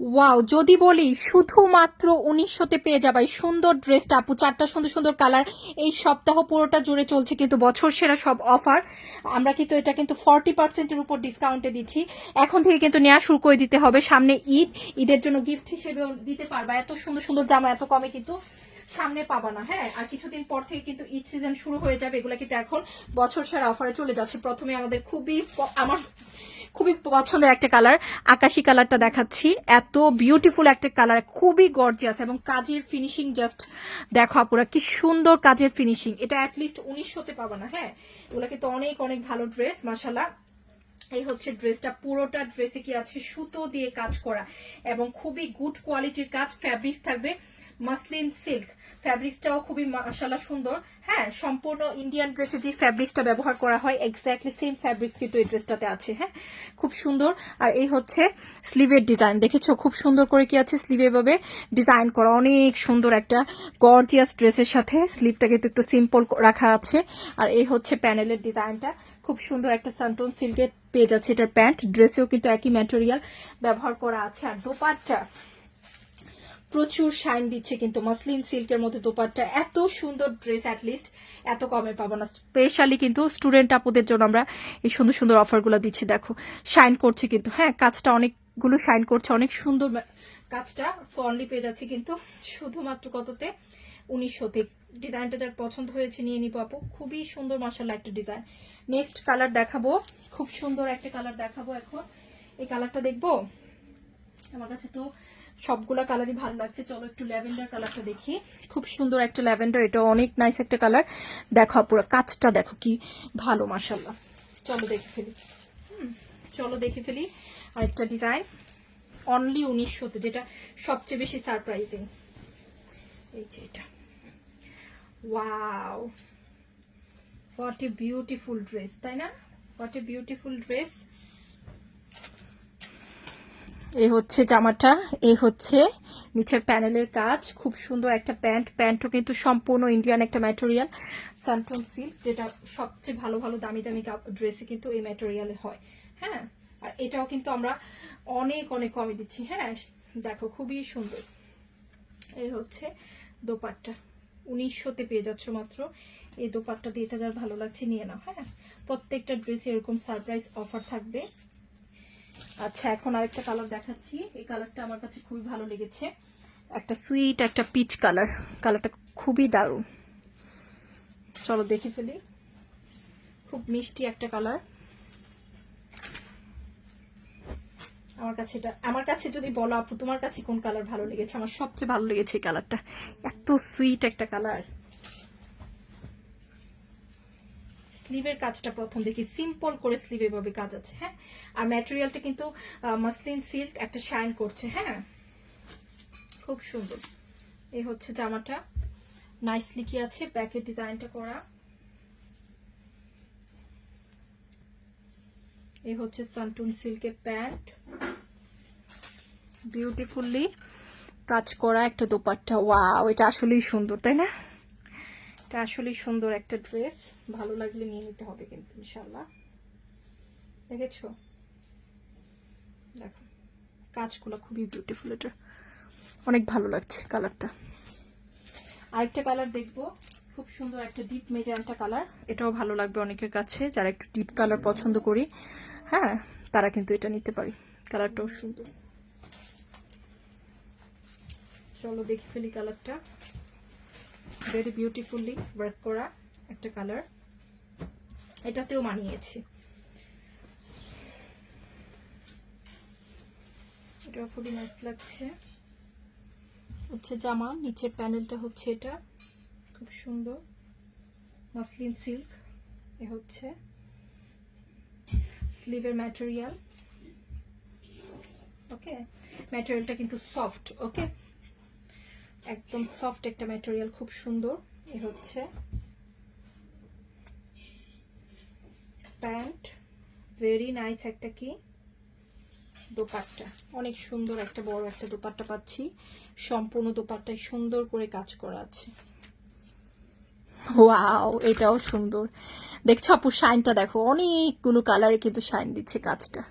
Wow যদি বলি শুধুমাত্র উনিশশোতে পেয়ে যাবে সুন্দর ড্রেসটা আপু, চারটা সুন্দর সুন্দর কালার এই সপ্তাহ পুরোটা জুড়ে চলছে কিন্তু বছর সেরা সব অফার আমরা কিন্তু এটা কিন্তু ফর্টি পার্সেন্টের উপর ডিসকাউন্টে দিচ্ছি। এখন থেকে কিন্তু নেওয়া শুরু করে দিতে হবে। সামনে ঈদ, ঈদের জন্য গিফট হিসেবেও দিতে পারবা। এত সুন্দর সুন্দর জামা, এত কমে কিন্তু সামনে পাবা না হ্যাঁ? আর কিছুদিন পর থেকে কিন্তু ঈদ সিজন শুরু হয়ে যাবে, এগুলো কিন্তু এখন বছর সেরা অফারে চলে যাচ্ছে। প্রথমে আমাদের খুবই আমার খুবই পছন্দের একটা কালার আকাশি কালারটা দেখাচ্ছি। এত বিউটিফুল একটা কালার খুবই গর্জিয়াস এবং কাজের ফিনিশিং জাস্ট দেখো আপুরা, কি সুন্দর কাজের ফিনিশিং এটা অ্যাটলিস্ট উনিশশোতে পাবা না হ্যাঁ? এগুলো কিন্তু অনেক অনেক ভালো ড্রেস মাসাল্লাহ এই হচ্ছে ড্রেসটা। পুরোটা ড্রেসে কি আছে? সুতো দিয়ে কাজ করা এবং খুবই গুড কোয়ালিটির কাজ। ফ্যাব্রিক্স থাকবে মাসলিন সিল্ক। ফ্যাব্রিক্সটাও খুবই মাসাল্লাহ সুন্দর। হ্যাঁ সম্পূর্ণ ইন্ডিয়ান ড্রেসে যে ফ্যাব্রিক্সটা ব্যবহার করা হয় এক্স্যাক্টলি সেম ফ্যাব্রিক্স কিন্তু এই ড্রেসটাতে আছে। হ্যাঁ খুব সুন্দর। আর এই হচ্ছে স্লিভের ডিজাইন দেখেছ? খুব সুন্দর করে কি আছে? স্লিভে ভাবে ডিজাইন করা। অনেক সুন্দর একটা গর্জিয়াস ড্রেসের সাথে স্লিভটা কিন্তু একটু সিম্পল রাখা আছে। আর এই হচ্ছে প্যানেলের ডিজাইনটা খুব সুন্দর একটা সান্টন সিল্কের পেজ আছে এটার প্যান্ট। ড্রেসেও কিন্তু একই ম্যাটেরিয়াল ব্যবহার করা আছে। আর দোপাট্টা প্রচুর শাইন দিচ্ছে কিন্তু মাসলিন সিল্কের মধ্যে দোপাট্টা। এত সুন্দর ড্রেস অ্যাটলিস্ট এত কমে পাবো না। স্পেশালি কিন্তু স্টুডেন্ট আপুদের জন্য আমরা এই সুন্দর সুন্দর অফারগুলো দিচ্ছি। দেখো শাইন করছে কিন্তু। হ্যাঁ কাজটা অনেকগুলো শাইন করছে। অনেক সুন্দর কাজটা সো অনলি পেয়ে যাচ্ছে কিন্তু শুধুমাত্র কততে উনিশশোতে ডিজাইনটা যার পছন্দ হয়েছে, নিয়ে নিবো আপু। খুবই সুন্দর মাসাল্লাহ একটা ডিজাইন। নেক্সট কালার দেখাবো। খুব সুন্দর একটা কালার দেখাবো এখন। এই কালারটা দেখব? আমার কাছে তো সবগুলা কালারই ভালো লাগছে। চলো একটু ল্যাভেন্ডার কালারটা দেখি। খুব সুন্দর একটা ল্যাভেন্ডার, এটা অনেক নাইস একটা কালার দেখো পুরো কাজটা দেখো কি ভালো মাসাল্লাহ চলো দেখে ফেলি। চলো দেখে ফেলি আরেকটা ডিজাইন। অনলি উনিশশোতে যেটা সবচেয়ে বেশি সারপ্রাইজিং এই যে এটা। Wow what a beautiful dress তাই না? হোয়াট এ বিউটিফুল ড্রেস এই হচ্ছে জামাটা এই হচ্ছে নিচের প্যানেলের কাজ। খুব সুন্দর একটা প্যান্ট। প্যান্টও কিন্তু সম্পূর্ণ ইন্ডিয়ান একটা ম্যাটেরিয়াল সানটন সিল্ক যেটা সবচেয়ে ভালো ভালো, দামি দামি ড্রেসে কিন্তু এই ম্যাটেরিয়ালে হয়। হ্যাঁ? আর এটাও কিন্তু আমরা অনেক অনেক কমে দিচ্ছি। হ্যাঁ? দেখো, খুবই সুন্দর। এই হচ্ছে দোপাট্টা। উনিশশোতে পেয়ে যাচ্ছ মাত্র। এই দোপাট্টা দিয়ে এটা যার ভালো লাগছে, নিয়ে নাও হ্যাঁ? প্রত্যেকটা ড্রেসে এরকম সারপ্রাইজ অফার থাকবে। আচ্ছা এখন আরেকটা কালার দেখাচ্ছি। এই কালারটা আমার কাছে খুবই ভালো লেগেছে। একটা সুইট একটা পিচ কালার কালারটা খুবই দারুণ। চলো দেখে ফেলি। খুব মিষ্টি একটা কালার কাছে এটা, আমার কাছে যদি বলো আপু, তোমার কাছে কোন কালার ভালো লেগেছে? আমার সবচেয়ে ভালো লেগেছে কালারটা এত সুইট একটা কালার স্লিভের কাজটা প্রথম দেখি। সিম্পল করে স্লিভ এভাবে কাজ আছে হ্যাঁ? আর ম্যাটেরিয়ালটা কিন্তু মাসলিন সিল্ক একটা শাইন করছে হ্যাঁ? খুব সুন্দর। এই হচ্ছে জামাটা। নাইসলি কি আছে? ব্যাকের ডিজাইনটা করা। এই হচ্ছে সানটুন সিল্কের প্যান্ট। বিউটিফুলি কাজ করা একটা দোপাট্টা। ওয়াও এটা আসলেই সুন্দর, তাই না? এটা আসলেই সুন্দর একটা ড্রেস ভালো লাগলে নিয়ে নিতে হবে কিন্তু ইনশাল্লাহ দেখেছ? দেখো, কাজগুলো খুবই বিউটিফুল এটা। অনেক ভালো লাগছে কালারটা। আরেকটা কালার দেখব। খুব সুন্দর একটা ডিপ মেজানটা কালার। এটাও ভালো লাগবে অনেকের কাছে। যারা একটু ডিপ কালার পছন্দ করি হ্যাঁ তারা কিন্তু এটা নিতে পারি। কালারটাও সুন্দর। চলো দেখি ফেলি কালারটা। ভেরি বিউটিফুলি ওয়ার্ক করা একটা কালার। এটাতেও মানিয়েছে এটাও খুবই নাইস লাগছে। হচ্ছে জামা, নিচের প্যানেলটা হচ্ছে এটা। খুব সুন্দর। মাসলিন সিল্ক এ হচ্ছে। স্লিভের ম্যাটেরিয়াল ওকে ম্যাটেরিয়ালটা কিন্তু সফট ওকে একদম সফট একটা ম্যাটেরিয়াল খুব সুন্দর। এ হচ্ছে প্যান্ট। ভেরি নাইস একটা কি? দোপাট্টা। অনেক সুন্দর একটা, বড় একটা দোপাট্টা পাচ্ছি। সম্পূর্ণ দোপাট্টায় সুন্দর করে কাজ করা আছে। ওয়াও এটাও সুন্দর। দেখছ আপু, শাইনটা দেখো, অনেকগুলো কালারে কিন্তু শাইন দিচ্ছে কাজটা।